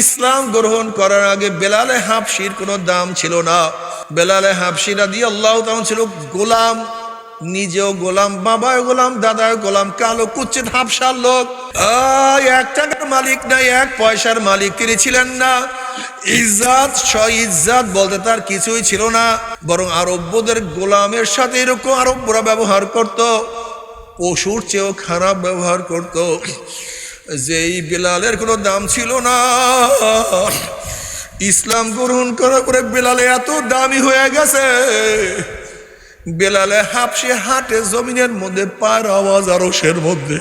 ইসলাম গ্রহণ করার আগে বেলালে হাফসির কোনো দাম ছিল না। বেলালে হাফসিরা দিয়ে আল্লাহ তখন ছিল গোলাম, নিজেও গোলাম বাবায় গোলাম দাদায় গোলাম, কালো কুচ্ছিত হাফসার লোক। এক টাকার মালিক নাই, এক পয়সার মালিক তিনি ছিলেন না। ইজ্জাত ইজ্জাত বলতে তার কিছুই ছিল না, বরং আরব্যদের গোলামের সাথে এরকম আরব্যরা ব্যবহার করত। পশুর চেয়েও খারাপ ব্যবহার করত। যে এই বেলালের কোনো দাম ছিল না। ইসলাম গ্রহণ করার পরে বেলালে এত দামি হয়ে গেছে। বেলালে হাফসে হাটে জমিনের মধ্যে পায়ের আওয়াজ আরসের মধ্যে।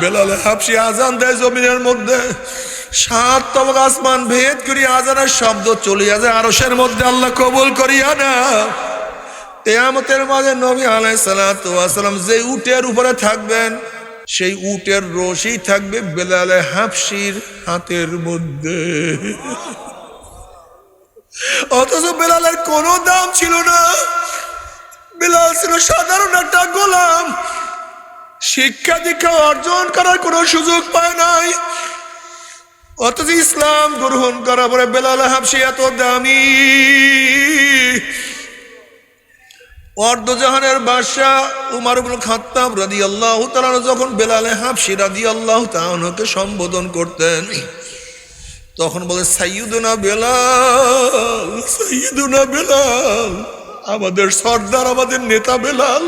বেলালে হাফসি আজান দেয় জমিনের মধ্যে। সাত তবক আসমান ভেদ করি আজানের শব্দ চলিয়া যায় আরসের মধ্যে, আল্লাহ কবুল করিয়া না। তেয়ামতের মাঝে নবী আলাই সালাম যে উটের উপরে থাকবেন সেই উটের রশি থাকবে বেলালে হাফসির হাতের মধ্যে। অথচ বেলালের কোনো দাম ছিল না। বেলাল ছিল সাধারণ একটা গোলাম। শিক্ষা দীক্ষা অর্জন করার কোনো সুযোগ পায় নাই। অথচ ইসলাম গ্রহণ করার পরে বেলাল হাফসি এত দামি। অর্ধজাহানের বাদশাহ উমার ইবনুল খাত্তাব রাদিয়াল্লাহু তাআলা যখন বেলালে হাফসি রাদিয়াল্লাহু তাআলাকে সম্বোধন করতেন, তখন বলে, সাইয়্যিদুনা বেলাল সাইয়্যিদুনা বেলাল, আমাদের সর্দার, আমাদের নেতা বেলাল